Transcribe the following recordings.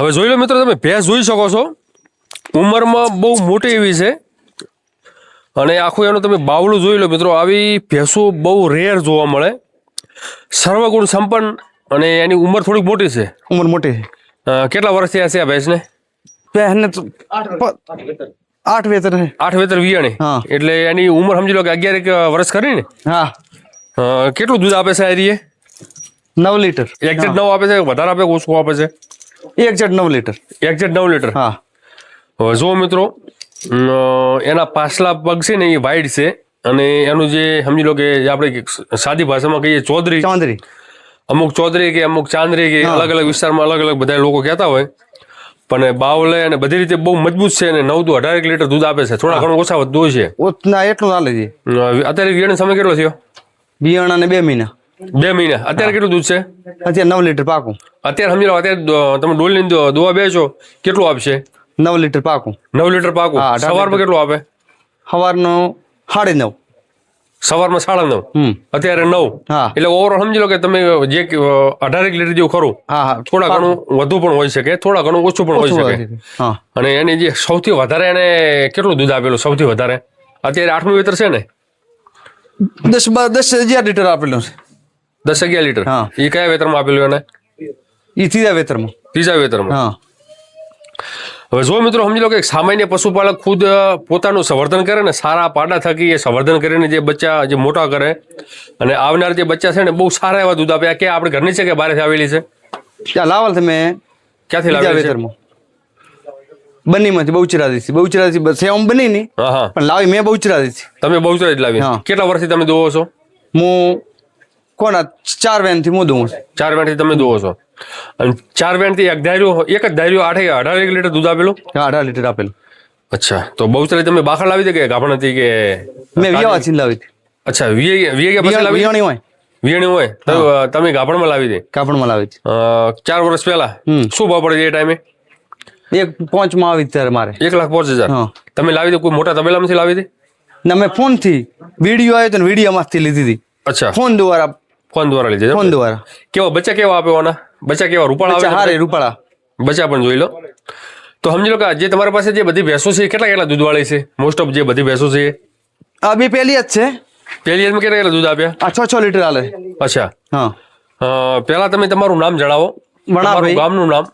હવે જોઈ લો મિત્રો તમે ભેંસ જોઈ શકો છો. ઉંમરમાં બહુ મોટી એવી છે. અને આખું એનું તમે બાવલું જોઈ લો મિત્રો આવી ભેંસો બહુ રેર જોવા મળે. સર્વગુણ સંપન્ન અને એની ઉંમર થોડીક મોટી છે. ઉંમર મોટી કેટલા વર્ષ થયા છે આ ભેંસને? ભેંસને આઠ વેતર. આઠ વેતર. વિયાણી. એટલે એની ઉંમર સમજી લો કે અગિયાર એક વર્ષ કરી ને? હા. કેટલું દૂધ આપે છે આ એરીએ? નવ લીટર. એક્ઝેક્ટ નવ આપે છે વધારે આપે ઓછું આપે છે? એક જટ નવ લીટર. એકઝેટ નવ લીટર? હા. હવે જુઓ મિત્રો એના પાછલા પગ છે ને એ વાઈડ છે અને એનું જે સમજી લો કે આપણે સાદી ભાષામાં કહીએ ચૌધરી. ચાંદરી અમુક ચૌધરી કે અમુક ચાંદરી કે અલગ અલગ વિસ્તારમાં અલગ અલગ બધા લોકો કહેતા હોય. પણ બાવલે અને બધી રીતે બહુ મજબૂત છે અને નવ તો અઢાર લીટર દૂધ આપે છે. થોડા ઘણું ઓછા વધતું છે. ના એટલું ના છે અત્યારે વિયાનો સમય કેટલો થયો? બિયાણા ને બે મહિના. બે મહિના. અત્યારે કેટલું દૂધ છે? અત્યારે નવ લીટર પાકું. અત્યારે સમજી લો અત્યારે તમે ડોલની દોવા બેચો કેટલું આપશે? નવ લીટર પાકું. નવ લીટર પાકું? સવારમાં કેટલું આપે? સવારનો સાડી નવ. સવારમાં સાડા નવ? હમ. અત્યારે નવ. હા. એટલે ઓવરઓલ સમજી લો કે તમે જે અઢાર લીટર જેવું ખરું હા હા. થોડા ઘણું વધુ પણ હોઈ શકે થોડા ઘણું ઓછું પણ હોઈ શકે. અને એની જે સૌથી વધારે એને કેટલું દૂધ આપેલું સૌથી વધારે? અત્યારે આઠમું વેતર છે ને? દસ બાર દસ હજાર લીટર આપેલું છે. દસ અગિયાર લીટર? હા. એ કયા વેતરમાં આપેલું એને? એ ત્રીજા વેતરમાં. ત્રીજા વેતરમાં? હા. હવે જો મિત્રો સમજી લો કે સામાન્ય પશુપાલક ખુદ પોતાનું સંવર્ધન કરે ને સારા પાડા થકી એ સંવર્ધન કરીને જે બચ્ચા જે મોટા કરે અને આવનાર જે બચ્ચા છે ને બહુ સારા એવા દૂધ આપે. કે આપણે ઘરની છે કે બહારથી આવેલી છે? ત્યાં લાવલ તમે? ક્યાંથી લાવેલી છે? વેતરમાં. બનીમાંથી બહુચરાજી થી બહુચરાજી આમ બની નહીં. પણ લાવી મેં બહુચરાજી થી તમે બહુ જ લાવી. કેટલા વર્ષથી તમે દોવો છો? હું કોના? ચાર વેનથી હું છું. ચાર વેણથી તમે દોવો છો. અને ચાર વેણથી એક ધાર્યું એક જ ધાર્યું આઠે અઢાર એક લીટર દૂધ આપેલું? હા અઢાર લીટર આપેલું. અચ્છા તો બહુ સારી તમે બાખર લાવી દે કે ગાભણ હતી કે મેં વ્યાવાથી લાવી હતી. અચ્છા વીએ વીએ ગયા પછી લાવી? વિયાણી હોય. વિયાણી હોય? તો તમે ગાભણમાં લાવી દે. ગાભણમાં લાવી હતી. ચાર વર્ષ પહેલા. શું ભાવ પડે એ ટાઈમે? એક પાંચમાં આવી ત્યારે મારે. એક લાખ પાંચ હજાર? તમે લાવી દે કોઈ મોટા તબેલામાંથી લાવી દે? ને મેં ફોનથી વીડિયો આવ્યો તો વિડીયોમાંથી લીધી હતી. અચ્છા. ફોન દ્વારા ફોન દ્વારા લીધી છે? ફોન દ્વારા. કેવા બચ્ચા કેવા આપે ઓના? બચ્ચા કેવા રૂપાળા આવે હારે રૂપાળા. બચ્ચા પણ જોઈ લો. તો સમજી લો કે જે તમારી પાસે જે બધી ભેંસો છે કેટલા કેટલા દૂધવાળી છે? મોસ્ટ ઓફ જે બધી ભેંસો છે આ બે પહેલી જ છે. પહેલી એજમાં કેટલા કેટલા દૂધ આપ્યા આ છ છ લીટર આલે. અચ્છા. હા. પહેલા તમે તમારું નામ જણાવો. વણાભાઈ. ગામનું નામ?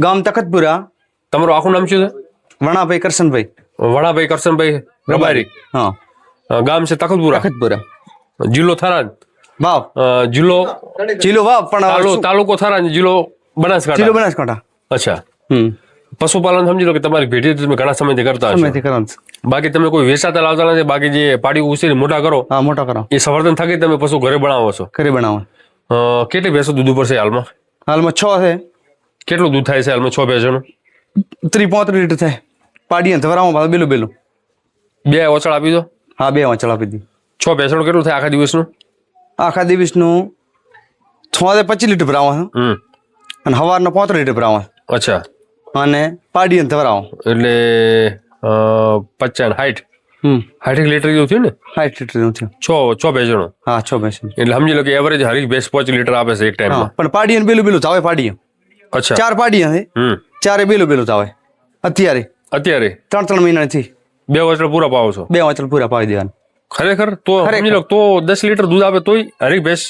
ગામ તખતપુરા. તમારું આખું નામ શું છે? વણાભાઈ કરશનભાઈ. વણાભાઈ કરશનભાઈ રબારી. હા. ગામ છે તખતપુરા? તખતપુરા. જિલ્લો થરાદ વાવ. જિલ્લો? ચીલો વાવ પણ તાલુકો થરાદ જિલ્લો બનાસકાંઠા? જિલ્લો બનાસકાંઠા. અચ્છા. હમ. પશુપાલન સમજી લો કે તમારી ભેટી તમે ઘણા સમયથી કરતા હશો. બાકી તમે કોઈ વેચાતા લાવતા નથી બાકી જે પાડી ઉછેરી મોટા કરો હા મોટા કરો. એ સંવર્ધન થકી તમે પશુ ઘરે બનાવો છો. ઘરે બનાવો. કેટલી ભેંસો દૂધ ઉપર છે હાલમાં? હાલમાં છ છે. કેટલું દૂધ થાય છે હાલમાં છ ભેંસોનું? ત્રી પોત્રીસ લીટર થાય. પાડીએ ધવરામાં બેલું બેલું. બે ઓચળ આપી દો. હા બે ઓછળ આપી દી છ ભેંસોનું કેટલું થાય આખા દિવસનું? આખા દિવસનું છ થી પચીસ લીટર ભરાવા હમ. અને સવારના પોત્રીસ લીટર ભરાવા. અચ્છા. અને પાડી ને ધવરાવા એટલે પચાસ હાઈટ હમ. એક લીટર જેવું થયું ને? હાઈઠ લીટર જેવું થયું. છ છ ભેંસોનું હા છ ભેંસ એટલે સમજી લો કે એવરેજ હરી ભેંસ પાંચ લીટર આપે છે એક ટાઈમ પણ પાડીએ અને બેલું બેલું ચાવે પાડીએ. અચ્છા. ચાર પાડીએ હમ. ચારે બેલું બેલું થાવે અત્યારે. અત્યારે? ત્રણ ત્રણ મહિનાથી. બે વર્ષ પૂરા પાવો છો? બે વાંચલ પૂરા પાવી દેવાના. ખરેખર તો સમજી લો તો દસ લીટર દૂધ આપે તોય હરી ભેંસ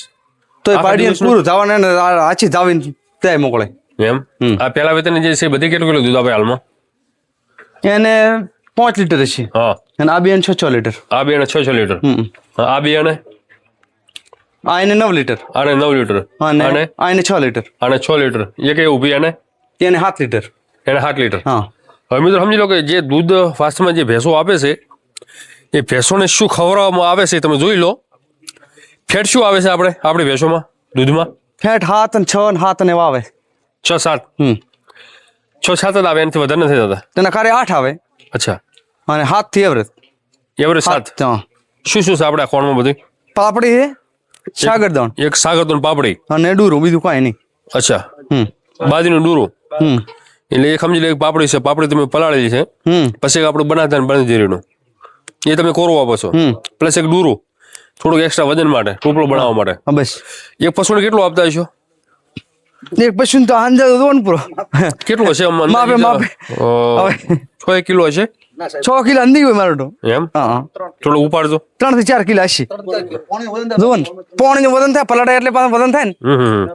તો આખા પાડીએ પૂરું થવાના ને આછી જાવીને ત્યાં મોકલે એમ. આ પેલા વેતન જે છે બધી કેટલું કેટલું દૂધ આપે હાલમાં? એને પાંચ લીટર છે. હા. અને આ બેન છ છ લીટર. આ બે છ છ લીટર? હમ. આ બે અને આ એને નવ લીટર. આને નવ લીટર. અને? આ એને છ લીટર. આને છ લીટર. એ કઈ ઊભી અને એને સાત લીટર. એને સાત લીટર. હા. હવે મિત્રો સમજી લો કે જે દૂધ ફાસ્ટમાં જે ભેંસો આપે છે એ ભેંસોને શું ખવડાવવામાં આવે છે તમે જોઈ લો. ફેટ શું આવે છે આપણે? આપણી ભેંસોમાં? દૂધમાં? ફેટ હાથ અને છ અને હાથ ને એવા વાવે છ સાત? હમ. છ સાત જ આવે એનાથી વધારે નથી થતા? તેના કારે આઠ આવે. અચ્છા. અને હાથથી એવરેજ. એવરેજ સાત? શું શું છે આપણે આ ખોળમાં બધું? પાપડી છે સાગરદાણ. એક સાગરદણ પાપડી? અને ડૂરું બીજું કાંઈ નહીં. અચ્છા. હમ. બાજરીનું ડૂરું? હમ. એટલે એ સમજી લો પાપડી છે પાપડી તમે પલાળેલી છે. હમ. પછી આપણે આપણું બની બણજીરીનું એ તમે કોરો આપો છો. હમ. પ્લસ એક ડૂરું. થોડુંક એક્સ્ટ્રા વજન માટે ટોપલો બનાવવા માટે. હા બસ. એક પશુને કેટલું આપતા હશો? એક પશુ તો અંદાજ હતો ને પૂરો. કેટલું હશે માપે, માપે. છ એક કિલો હશે છ કિલો અંદી હોય મારો તો. એમ. થોડો ઉપાડજો. ત્રણથી ચાર કિલો હશે જુઓ ને પોણી વજન થાય પલાટા એટલે પાછું વજન થાય ને.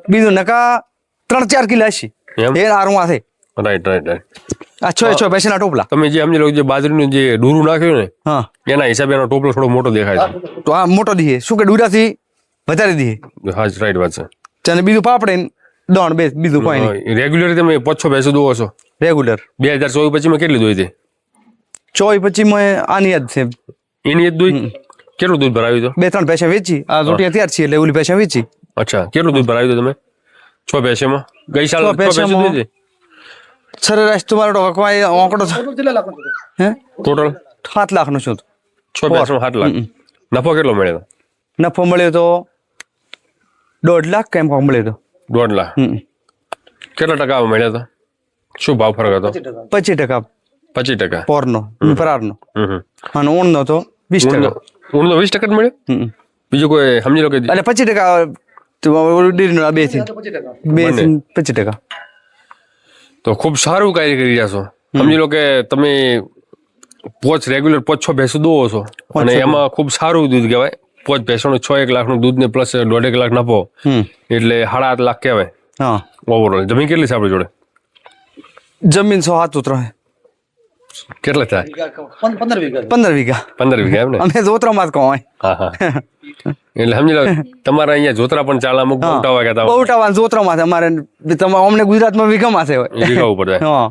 બીજું નકા ત્રણ ચાર કિલો હશે એમ? એ આરું છે. રાઈટ રાઈટ રાઈટ આ છ છ પૈસાના ટોપલા. તમે જે સમજી લો જે બાજરીનું જે ડૂરું નાખ્યું ને હા. એના હિસાબે એનો ટોપલો થોડો મોટો દેખાય તો આ મોટો દીએ. શું કે ડુરાથી વધારે દીએ? હા રાઈટ વાત છે. અને બીજું પાપડે દોણ બે બીજું કોઈ નહીં. રેગ્યુલર તમે પછો ભેંસો દોવો છો. રેગ્યુલર બે હજાર ચોવીસ પછીમાં કેટલી દોઈ હતી? ચોય પછી મેં આની યાદ છે. એની દોઈ? કેટલું દૂધ ભરાવ્યું હતું? બે ત્રણ પૈસા વેચી. આ જોટી તૈયાર છે એટલે ઓલી પૈસા વેચી. અચ્છા કેટલું દૂધ ભરાવ્યું હતું તમે? છ ભેંસેમાં? ગઈ સાલ છ છ ભેંસો ભેંસોમાં- દોઈ હતી સરેરાશ તમારો ટોકમાં કોઈ આંકડો હે? ટોટલ સાત લાખનો છું છ ભેંસમાં સાત લાખ. નફો કેટલો મળ્યો? નફો મળ્યો તો દોઢ લાખ કેમ મળ્યો તો? દોઢ લાખ. કેટલા ટકા મળ્યો તો શું ભાવ ફરક હતો? પચીસ ટકા. પચીસ ટકા. પોરનો ફરારનો. અને ઊણનો તો વીસ ટકા. ઊંડનો વીસ ટકા જ મળ્યો? હમ. બીજું કોઈ સમજી લો કે એટલે પચીસ ટકા તો ઓલું આ બેથી. બેથી પચીસ ટકા. તો ખૂબ સારું કાર્ય કરી રહ્યા છો. સમજી લો કે તમે પોચ રેગ્યુલર પોચ છ ભેંસો દોવો છો. અને એમાં ખૂબ સારું દૂધ કહેવાય. પોચ ભેંસોનું છ એક લાખનું દૂધ ને પ્લસ દોઢેક લાખ નફો એટલે સાડા આઠ લાખ કહેવાય. ઓવરઓલ જમીન કેટલી છે આપણી જોડે? જમીન સો હાથ ઉતરો કેટલા થાય? પંદર વીઘા પંદર વીઘા. એમ ને? અમે જોતરામાં જ કહો હા હા. એટલે સમજી લો તમારા અહીંયા જોતરા પણ ચાલે અમુક મોટા વાગ્યા હતા. બહુ ટાવા જોતરામાં છે. અમારે તમારે અમને ગુજરાતમાં વીઘામાં છે વીઘા ઉપર હા.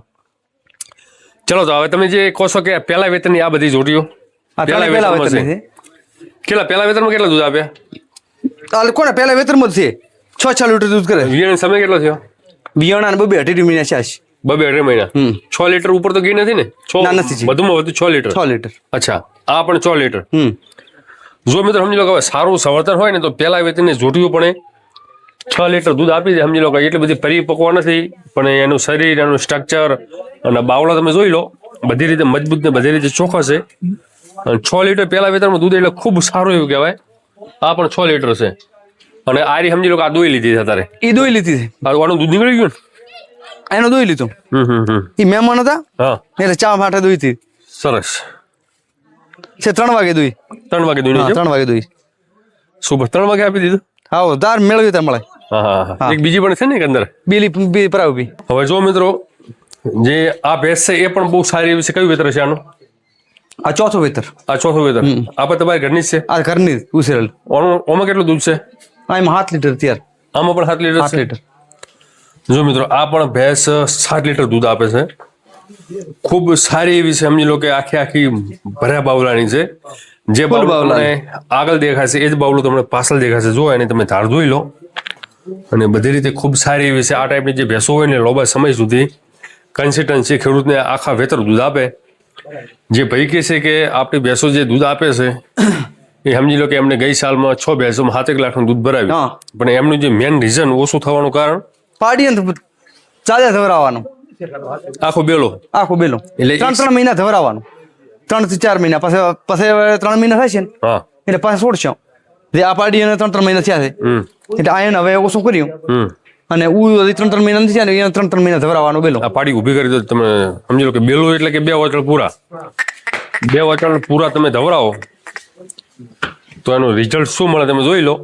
ચલો તો હવે તમે જે કહો છો કે પહેલા વેતનની આ બધી જોડીઓ આ પહેલા પેલા પેલા વેતન છે. કેટલા પહેલા વેતનમાં કેટલા દૂધ આપ્યા કોને પેલા વેતનમાં જ છે. છ છ લીટર દૂધ કરે. વિયાણ સમય કેટલો થયો? વિયાણા ને બબે અઢી મહિના છે. બબે અઢી મહિના? છ લીટર ઉપર તો ઘી નથી ને? છ? નથી વધુમાં વધુ છ લીટર? છ લીટર. અચ્છા આ પણ છ લીટર? જો મિત્રો સમજી લો કે સારું સંવર્ધન હોય ને તો પહેલા વ્યક્તિને જોટીઓ પણ છ લીટર દૂધ આપી દે. સમજી લો કે એટલી બધી પરિપક્વ નથી પણ એનું શરીર એનું સ્ટ્રક્ચર અને બાવળા તમે જોઈ લો બધી રીતે મજબૂત ને બધી રીતે ચોખ્ખો છે. અને છ લીટર પહેલા વેતરમાં દૂધ એટલે ખૂબ સારું એવું કહેવાય. આ પણ છ લીટર છે. અને આરી સમજી લો કે આ દોઈ લીધી છે અત્યારે. એ દોઈ લીધી છે. આનું દૂધ નીકળી ગયું એનો દોઈ લીધું. એ મહેમાન હતા? એટલે ચા માટે દોઈ હતી. સરસ. છે ત્રણ વાગે દોઈ ત્રણ વાગે દોઈ ત્રણ વાગે દોઈ સુપર ત્રણ વાગે આપી દીધું? હા દાર મેળવી ત્યાં મળે એક બીજી પણ છે ને અંદર? બીલી બી પરાવી હવે જો મિત્રો જે આ ભેંસ છે એ પણ બહુ સારી એવી છે. કયું વેતર છે આનું? આ ચોથો વેતર. આ ચોથો વેતર. આ પણ તમારી ઘરની જ છે? આ ઘરની ઉછેરેલ. ઓમાં કેટલું દૂધ છે? આ એમાં સાત લીટર તૈયાર આમાં પણ સાત લીટર સાત લીટર. જો મિત્રો આ પણ ભેંસ સાત લીટર દૂધ આપે છે. ખૂબ સારી એવી છે સમજી લો કે આખી આખી ભર્યા બાવલાની છે. જે બાવલાને. આગળ દેખાશે એ જ બાવલું તમને પાછળ દેખાશે જો એને તમે ધાર ધોઈ લો. અને બધી રીતે ખૂબ સારી એવી છે. આ ટાઈપની જે ભેંસો હોય ને લોબા સમય સુધી કન્સિસ્ટન્સી ખેડૂતને આખા વેતર દૂધ આપે. જે ભાઈ કહે છે કે આપણી ભેંસો જે દૂધ આપે છે એ સમજી લો કે એમને ગઈ સાલમાં છ ભેંસોમાં સાતેક લાખનું દૂધ ભરાવ્યું. પણ એમનું જે મેઇન રીઝન ઓછું થવાનું કારણ પાડીએ ને ચાલે ચાલ્યા ધવરાવાનું. આખો બેલો. આખું બેલો. એટલે ત્રણ ત્રણ મહિના ધવરાવાનું. ત્રણથી ચાર મહિના. પછી પછી ત્રણ મહિના થાય છે ને? એટલે પાછા છોડશો. જે આ પાડી અને ત્રણ ત્રણ મહિના થયા છે. એટલે આ એને હવે ઓછું કર્યું. અને ઉ ત્રણ ત્રણ મહિના નથી થયા ને ત્રણ ત્રણ મહિના ધવરાવાનું બેલો. આ પાડી ઊભી કરી દો તમે સમજી લો કે બેલો એટલે કે બે વચળ પૂરા. બે વચળ પૂરા તમે ધવરાવો. તો એનું રિઝલ્ટ શું મળે તમે જોઈ લો.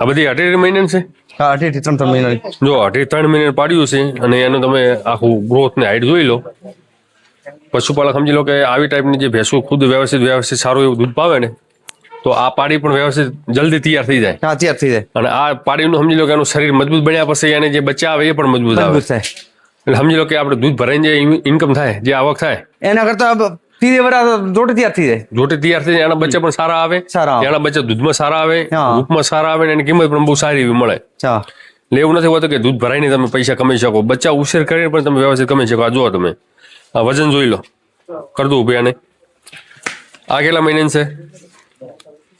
આ બધી અઢી મહિના છે? હા અઢી ત્રણ ત્રણ મહિના. જો અઢી ત્રણ મહિને પાડ્યું છે અને એનું તમે આખું ગ્રોથ ને હાઈટ જોઈ લો. પશુપાલક સમજી લો કે આવી ટાઈપની જે ભેંસો ખુદ વ્યવસ્થિત વ્યવસ્થિત સારું એવું દૂધ પાવે ને તો આ પાડી પણ વ્યવસ્થિત જલ્દી તૈયાર થઈ જાય. હા તૈયાર થઈ જાય. અને આ પાડીનું સમજી લો કે એનું શરીર મજબૂત બન્યા પછી એને જે બચ્ચા આવે એ પણ મજબૂત આવે. એટલે સમજી લો કે આપણે દૂધ ભરાઈને જે ઇન્કમ થાય જે આવક થાય. એના કરતા ત્રીજે વરા જોડે તૈયાર થઈ જાય. જોટે તૈયાર થઈને એના બચ્ચા પણ સારા આવે. સારા. એના બચ્ચા દૂધમાં સારા આવે. રૂપમાં સારા આવે એની કિંમત પણ બહુ સારી એવી મળે. એટલે એવું નથી હોતું કે દૂધ ભરાઈને તમે પૈસા કમાઈ શકો. બચ્ચા ઉછેર કરીને પણ તમે વ્યવસ્થિત કમાઈ શકો. આ જુઓ તમે. આ વજન જોઈ લો. કર દો ઊભી આને. આ કેટલા મહિનાની છે?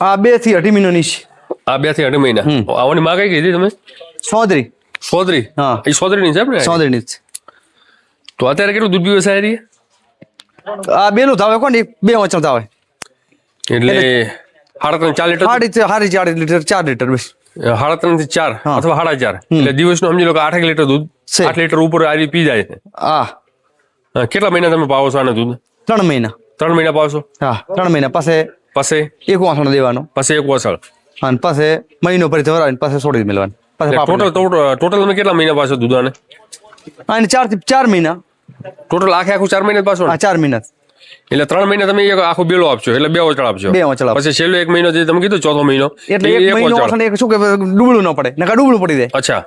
આ બેથી અઢી મહિનાની છે. આ બેથી અઢી મહિના. આવવાની માં કઈ કીધી તમે? સોદરી. સોદરી? હા. એ સોદરીની છે આપણે સોદરીની છે. તો અત્યારે કેટલું દૂધ પીવે સારી આ બેલું થાવે કોણ એક બે વચન થાવે એટલે સાડા ત્રણ ચાર લીટર સાડી સાડી ચાર લીટર ચાર લીટર બસ. સાડા ત્રણથી ચાર. અથવા સાડા ચાર. એટલે દિવસનું સમજી લો કે આઠેક લીટર દૂધ. આઠ લીટર ઉપર આ પી જાય છે. હા, કેટલા મહિના તમે પાવો છો આને દૂધ? ત્રણ મહિના. ત્રણ મહિના પાવશો? હા ત્રણ મહિના. પાસે પાસે એક વાસણ દેવાનો. પાસે એક વાસણ. અને પાસે મહિનો ભરી ભરાવીને પાસે છોડી મેળવાનું. ટોટલ ટોટલ તમે કેટલા મહિના પાછો દૂધ આને ચારથી ચાર મહિના. ટોટલ આખે આખું ચાર મહિના પાછો ચાર મહિના એટલે ત્રણ મહિના તમે એક આખો બેલો આપશો એટલે બે વચળ આપશો. બે વચળ પછી છેલ્લો એક મહિનો જે તમે કીધું ચોથો મહિનો એટલે એક મહિનો શું કે ડૂબળું ન પડે નકા ડૂબળું પડી જાય. અચ્છા.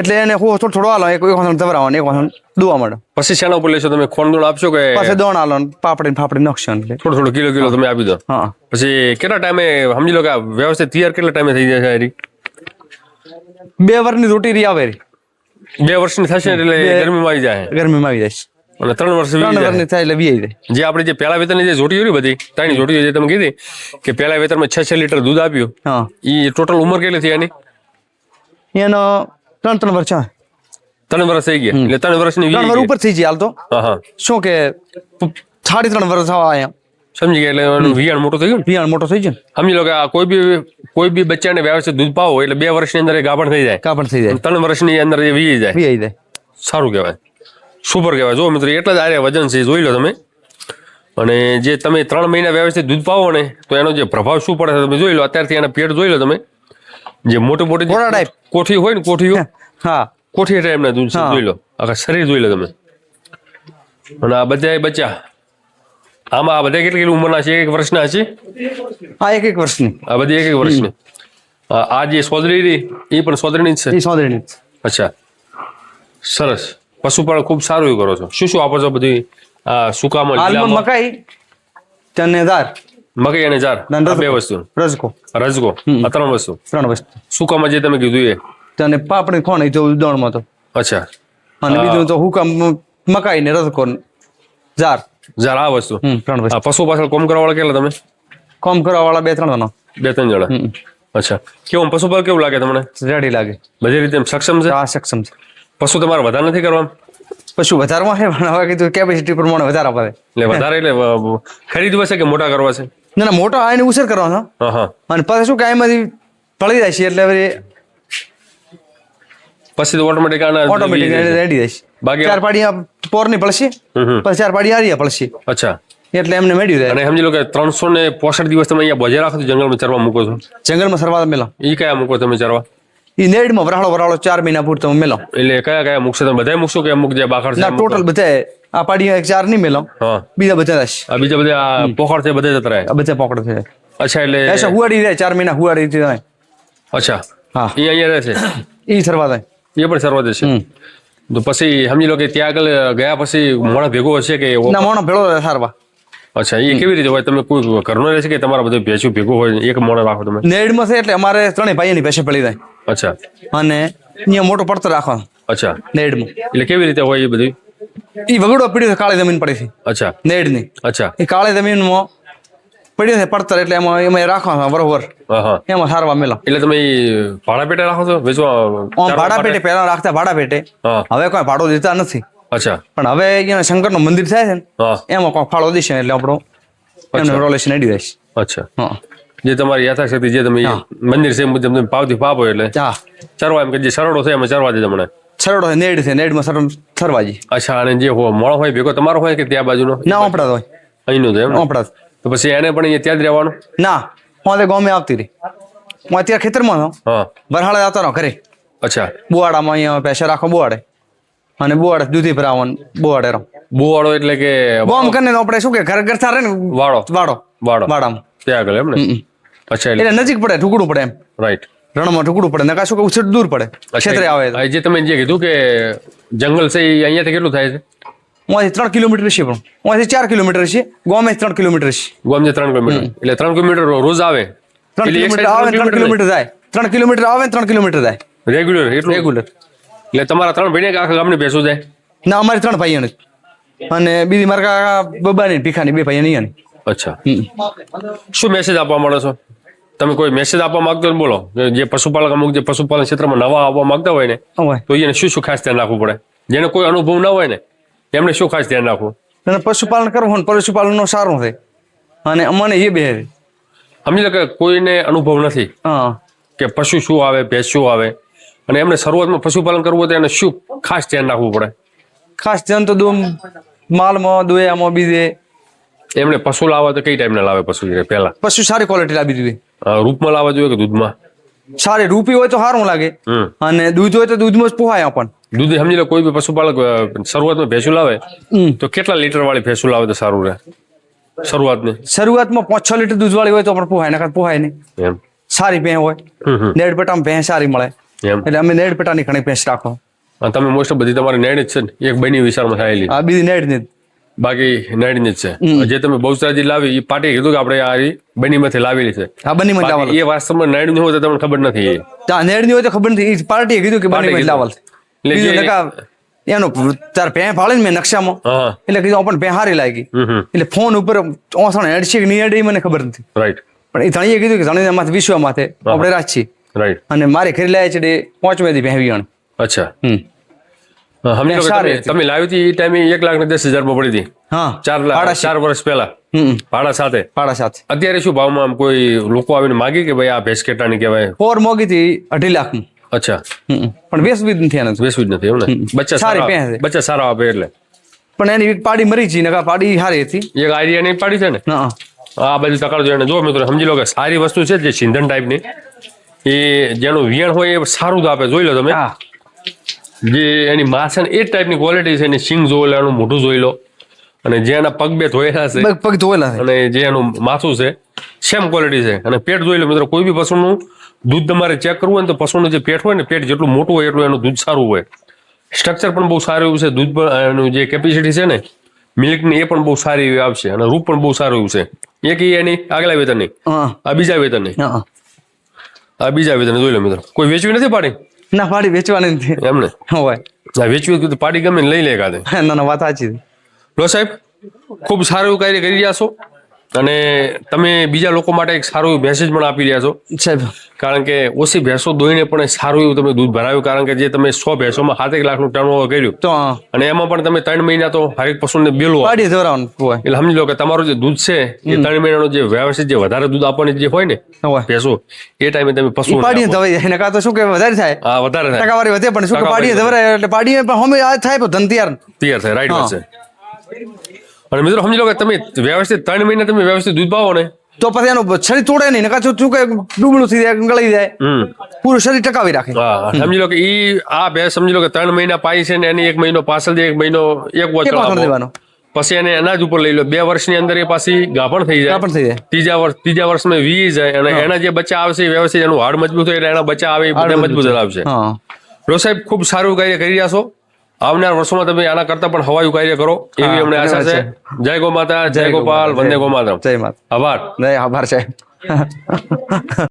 એટલે એને હું થોડું થોડું હાલો એક વાસણ ધવરાવાનું એક વાસણ દુવા મળે પછી શેના ઉપર લેશો તમે? ખોંડ દોણ આપશો કે પછી દોણ ને પાપડી ને ફાપડી નાખશો એટલે. થોડું થોડું કિલો કિલો તમે આપી દો. હા. પછી કેટલા ટાઈમે સમજી લો કે વ્યવસ્થિત તૈયાર કેટલા ટાઈમે થઈ રી? બે વર્ષની રોટી રી આવે. બે વર્ષની થશે એટલે ગરમીમાં આવી જાય. ગરમીમાં આવી જાય. અને ત્રણ વર્ષ ત્રણ વર્ષની થાય એટલે વીઆઈ જાય. જે આપણે જે પહેલા વેતન જે જોટી હતી બધી ત્રણ જોટીઓ જે તમે કીધી કે પહેલા વેતનમાં છ છ લીટર દૂધ આપ્યું. હા. એ ટોટલ ઉંમર કેટલી થઈ એની? એનો ત્રણ ત્રણ વર્ષ ત્રણ વર્ષ થઈ ગયા. એટલે ત્રણ વર્ષની ત્રણ વર્ષ ઉપર થઈ ગઈ હાલ તો. હા હા. શું કે સાડી ત્રણ વર્ષ થવા આયા. સમજી ગયા એટલે એનું વિયાણ મોટું થઈ ગયું વિયાણ મોટો થઈ જાય સમજી લો કે આ કોઈ બી કોઈ બી બચ્ચાને વ્યવસ્થિત દૂધ પાવો એટલે બે વર્ષની અંદર એ ગાભણ થઈ જાય. ગાભણ થઈ જાય. ત્રણ વર્ષની અંદર એ વી જાય. વીઈ જાય. સારું કહેવાય. સુપર કહેવાય. જો મિત્રો એટલા જ આરે વજન છે જોઈ લો તમે. અને જે તમે ત્રણ મહિના વ્યવસ્થિત દૂધ પાવો ને તો એનો જે પ્રભાવ શું પડે છે તમે જોઈ લો. અત્યારથી એના પેટ જોઈ લો તમે. જે મોટી મોટી. કોઠી હોય ને કોઠીઓ. હા. કોઠી ટાઈપના દૂધ જોઈ લો. આખા શરીર જોઈ લો તમે. અને આ બધા બચ્ચા આમાં આ બધા કેટલી ઉંમરના છે? એક એક વર્ષના છે? આ એક એક વર્ષની. આ બધી એક એક વર્ષની આ જે સોદરી રહી એ પણ સોદરીની જ છે? એ સોદરીની અચ્છા. સરસ. પશુપાલન ખૂબ સારું એવું કરો છો. શું શું આપો છો બધી સુકામાં મકાઈ તને દાળ. મકાઈ અને જાર બે વસ્તુ. રજકો. રજકો. આ ત્રણ વસ્તુ. ત્રણ વસ્તુ. સુકામાં જે તમે કીધું એ? તને પાપડી ખોણ જો દોણમાં તો. અચ્છા. અને બીજું તો હુકમ મકાઈ ને રજકો જાર. જાર આ વસ્તુ. ત્રણ વસ્તુ. પશુ પાછળ કોમ કરવા વાળા કેટલા તમે? કોમ કરવા વાળા બે ત્રણ જણા. બે ત્રણ જણા. અચ્છા. કેવું પશુપાલન કેવું લાગે તમને? રેડી લાગે. બધી રીતે સક્ષમ છે? આ સક્ષમ છે. પશુ તમારે વધારે નથી કરવા પશુ વધારવા છે પણ હવે કીધું કેપેસિટી પ્રમાણે વધારે આપે એટલે વધારે એટલે ખરીદવા છે કે મોટા કરવા છે? ના ના મોટો આને ઉછેર કરવાનો. હા હા. અને પછી શું કાંઈ એમાંથી પડી જાય છે એટલે પછી તો ઓટોમેટિક આના ઓટોમેટિક રેડી જાય છે બાકી- ચાર પાડી આ પોરની પડશે હમ હમ. પછી ચાર પાડી હારી પડશે અચ્છા. એટલે એમને મેળ્યું જાય. અને સમજી લો કે ત્રણસો ને પોસઠ દિવસ તમે અહીંયા બજે રાખો છો જંગલમાં ચરવા મૂકો છો. જંગલમાં સરવા મેલો. એ કયા મૂકો તમે ચરવા? એ નેડમાં વરાળો વરાળો ચાર મહિના પૂરતો મેલો. એટલે કયા કયા મૂકશો? તમે બધા મૂકશો કે અમુક જે બાખર છે ના અમુક- ટોટલ બધા આ પાડી એક ચાર નહીં મેલો. હા. બીજા બધા થશે આ બીજા બધા આ પોખર છે બધે જતા રહે. આ બધા પકડ થઈ જાય અચ્છા એટલે એસા હુવાડી જાય ચાર મહિના હુવાડી જાય અચ્છા. હા. એ અહીંયા રહે છે? એ સરવા જાય એ પણ સર્વ છે. તો પછી સમજી લો કે ત્યાં આગળ ગયા પછી મોણા ભેગો હશે કે? ના મોણો ભેળો સારવા અચ્છા એ કેવી રીતે હોય? તમે કોઈ ઘરનો રહેશે કે તમારા બધું ભેંસું ભેગું હોય એક મોણા રાખો તમે? નેડમાં છે એટલે અમારે ત્રણેય ભાઈની ભેંસે પડી જાય. અચ્છા. અને અહીંયા મોટો પડતો રાખવાનો. અચ્છા. નેડમાં. એટલે કેવી રીતે હોય એ બધું? એ વગડો પીડ્યો કાળી જમીન પડી છે અચ્છા. નેડની. અચ્છા. એ કાળી જમીનમાં પડ્યો છે પડતર એટલે એમાં એમાં રાખવાનો બરોબર. એમાં સારવા મેલા. એટલે તમે ભાડા પેટે રાખો છો? વેચવા ભાડા પેટે પહેલા રાખતા ભાડા પેટે હવે કોઈ ભાડો દેતા નથી. અચ્છા. પણ હવે અહીંયા શંકરનું મંદિર થાય છે ને એમાં કોઈ ફાળો દેશે એટલે આપણો એનું રોલેશન અડી જાય અચ્છા. હા. જે તમારી યથાશક્તિ જે તમે મંદિર છે મુજબ તમે ભાવ હોય એટલે. ચરવા એમ કે જે સરળો છે એમાં ચરવા દે તમને સરડો છે નેડ છે નેડમાં સરળ સરવાજી અચ્છા અને જે મોણો હોય ભેગો તમારો હોય કે ત્યાં બાજુનો? ના ઓપડા હોય. અહીંનું છે ને? ઓપડા તો પછી એને પણ અહીંયા ત્યાં જ રહેવાનું? ના હું તે ગામે આવતી રહી. હું અત્યારે ખેતરમાં છું. હા. આવતો રહો ઘરે. અચ્છા. બુવાડામાં અહીંયા પૈસા રાખો બુવાડે. અને બુવાડે દૂધી ભરાવવાનું બુવાડે રહો. બુવાળો એટલે કે બોમ કરીને આપણે શું કે ઘર ઘર રહે ને વાળો વાડો. વાળો વાડામાં. ત્યાં આગળ એમ ને? અચ્છા એટલે નજીક પડે ઢુકડું પડે એમ. રાઈટ રણમાં ઢુકડું પડે નકા શું કે ઉછેર દૂર પડે. ક્ષેત્રે આવે જે તમે જે કીધું કે જંગલ છે એ અહીંયાથી કેટલું થાય છે? અહીંયાથી ત્રણ કિલોમીટર છે પણ. અહીંયાથી ચાર કિલોમીટર છે. ગોમે ત્રણ કિલોમીટર છે. ગોમે ત્રણ કિલોમીટર. એટલે ત્રણ કિલોમીટર રોજ આવે. ત્રણ કિલોમીટર આવે ત્રણ કિલોમીટર જાય ત્રણ કિલોમીટર આવે ત્રણ કિલોમીટર જાય રેગ્યુલર એટલું? રેગ્યુલર એટલે તમારા ત્રણ ભાઈ આખા ગામની ભેંસો જાય ના અમારે ત્રણ ભાઈઓ અને બીજી મારા કાકા બબાની ભીખાની બે ભાઈઓ નહીં અચ્છા. શું મેસેજ આપવા માંડો છો? તમે કોઈ મેસેજ આપવા માંગતો હોય બોલો. જે પશુપાલક અમુક જે પશુપાલન ક્ષેત્રમાં નવા આવવા માંગતા હોય ને તો એને શું શું ખાસ ધ્યાન રાખવું પડે? જેને કોઈ અનુભવ ના હોય ને એમને શું ખાસ ધ્યાન રાખવું? અને પશુપાલન કરવું ને પશુપાલનનું સારું છે. અને અમને એ બે. સમજી લો કે કોઈને અનુભવ નથી હા. કે પશુ શું આવે ભેંસ શું આવે. અને એમને શરૂઆતમાં પશુપાલન કરવું હોય તો એને શું ખાસ ધ્યાન રાખવું પડે? ખાસ ધ્યાન તો દો માલમાં દોયામાં બીજે એમને પશુ લાવવા તો કઈ ટાઈપના લાવે પશુ? પહેલા. પશુ સારી ક્વોલિટી લાવી દીધી રૂપમાં લાવવા જોઈએ કે દૂધમાં? સારી રૂપી હોય તો સારું લાગે. અને દૂધ હોય તો દૂધમાં જ પોહાય આપણ દૂધ સમજી લો કોઈ બી પશુપાલક શરૂઆતમાં ભેંસું લાવે તો કેટલા લીટર વાળી ભેંસું લાવે તો સારું રહે? શરૂઆતમાં. શરૂઆતમાં પાંચ છ લીટર દૂધ વાળી હોય તો પણ પોહાય નકર પોહાય નહીં. સારી ભેં હોય. હમ હમ. નેડ પેટામાં ભેં સારી મળે. એટલે અમે નેડ પેટાની ઘણી ભેંસ રાખો. અને તમે મોસ્ટ બધી તમારી નેડ જ છે ને? એક બની વિસ્તારમાં થયેલી. આ બીજી નેડની. બાકી નેડની જ છે. જે તમે બહુચરાજી લાવી એ પાટી કીધું કે આપણે આ બની બનીમાંથી લાવેલી છે. આ બની જ બાકી એ વાસ્તવમાં નેડની હોય તો તમને ખબર નથી. એ. ત્યાં નેડની હોય તો ખબર નથી. ઈ પાર્ટીએ કીધું કે બંનેમાં લાવલ એટલે એનો તાર ભેં ફાળે ને મેં નકશામાં. એટલે કીધું આપણને ભેં હારી લાગી. એટલે ફોન ઉપર ઓસણ હેડ કે નહીં હેડ મને ખબર નથી. રાઈટ પણ એ ધણીએ કીધું કે ધણી માથે વિશ્વ માથે આપણે રાખીએ રાઈટ અને મારે ઘરે લાય છે તે પાંચમેથી ભેં વિયાણ અચ્છા. હમ. તમે- લાવી હતી એ ટાઈમે એક લાખ ને દસ હજારમાં પડી હતી. હા ચાર લાખ. ચાર વર્ષ પહેલા. ભાડા સાથે. ભાડા સાથે. અત્યારે શું ભાવમાં આમ કોઈ લોકો આવીને માગી કે ભાઈ આ ભેંસ કેટલાની કહેવાય? ફોર મોગી હતી અઢી લાખમાં અચ્છા. પણ વેસવી નથી આને વેસવી જ નથી એવું બચ્ચા સારી સારા બચ્ચા સારા આપે એટલે. પણ એની પાડી મરી છે નકા પાડી સારી હતી. એક આઈડિયા નહીં પાડી છે ને? આ બાજુ તકાળ જોઈને જો મિત્રો સમજી લો કે સારી વસ્તુ છે જે સિંધન ટાઈપની એ જેનું વિયણ હોય એ સારું જ આપે. જોઈ લો તમે. જે એની માસ એ ટાઈપની ક્વોલિટી છે. એની સિંગ જોઈ લો એનું મોઢું જોઈ લો. અને જે એના પગ બે ધોયેલા છે પગ ધોયેલા છે. અને જે એનું માથું છે સેમ ક્વોલિટી છે. અને પેટ જોઈ લો મિત્રો કોઈ બી પશુનું દૂધ તમારે ચેક કરવું હોય ને તો પશુનું જે પેટ હોય ને પેટ જેટલું મોટું હોય એટલું એનું દૂધ સારું હોય. સ્ટ્રક્ચર પણ બહુ સારું એવું છે દૂધ પણ એનું જે કેપેસિટી છે ને મિલ્કની એ પણ બહુ સારી એવી આવશે અને રૂપ પણ બહુ સારું એવું છે. એક એની આગલા વેતનની આ બીજા વેતનની. આ બીજા વેતન જોઈ લો મિત્રો. કોઈ વેચવી નથી પાડી? ના પાડી વેચવાની નથી. એમને? હોય. વેચવી પાડી ગમે લઈ લે કાતે ના ના વાત સાચી છે. લો સાહેબ ખૂબ સારું કાર્ય કરી રહ્યા છો અને તમે બીજા લોકો માટે એક સારું એવું મેસેજ પણ આપી રહ્યા છો. સાહેબ. કારણ કે ઓછી ભેંસો દોઈને પણ સારું એવું તમે દૂધ ભરાવ્યું કારણ કે જે તમે સો ભેંસોમાં સાતેક લાખનું ટર્નઓવર કર્યું. તો અને એમાં પણ તમે ત્રણ મહિના તો હરેક પશુને બેલું એટલે સમજી લો કે તમારું જે દૂધ છે એ ત્રણ મહિનાનો જે વ્યવસ્થિત જે વધારે દૂધ આપવાની જે હોય ને ભેંસો એ ટાઈમે તમે પશુ પાડીએ ધવાઈ જાય. નકા તો શું કે વધારે થાય. હા વધારે થાય. ટકાવારી વધે પણ શું કે પાડીએ ધવરાય એટલે પાડીએ પણ હમે આ થાય તો ધન તૈયાર તૈયાર થાય રાઈટ વાત છે. અને મિત્રો સમજી લો કે તમે વ્યવસ્થિત ત્રણ મહિના તમે વ્યવસ્થિત દૂધ પાવો ને. તો પછી એનું શરીર તોડે નહીં નકા શું કે ડૂબળું થઈ જાય ગળી જાય. પૂરું શરીર ટકાવી રાખે. સમજી લો કે ઈ આ ભેંસ સમજી લો કે ત્રણ મહિના પાઈ છે ને એની એક મહિનો પાછળ એક મહિનો એક વોચળ. દેવાનો. પછી એને અનાજ ઉપર લઈ લો. બે વર્ષની અંદર એ પાછી ગાભણ થઈ જાય. થઈ જાય. ત્રીજા વર્ષ ત્રીજા વર્ષમાં વી જાય અને એના જે બચ્ચા આવશે વ્યવસ્થિત એનું હાડ મજબૂત હોય એટલે એના બચ્ચા આવે બધા મજબૂત આવશે રોસાહેબ ખૂબ સારું કાર્ય કરી રહ્યા છો. આવનાર વર્ષોમાં તમે આના કરતા પણ હવાયું કાર્ય કરો એવી અમને આશા છે. જય ગો માતા જય ગોપાલ વંદે ગોમાતા ગો માતા જય માતા. આભાર. નહીં આભાર સાહેબ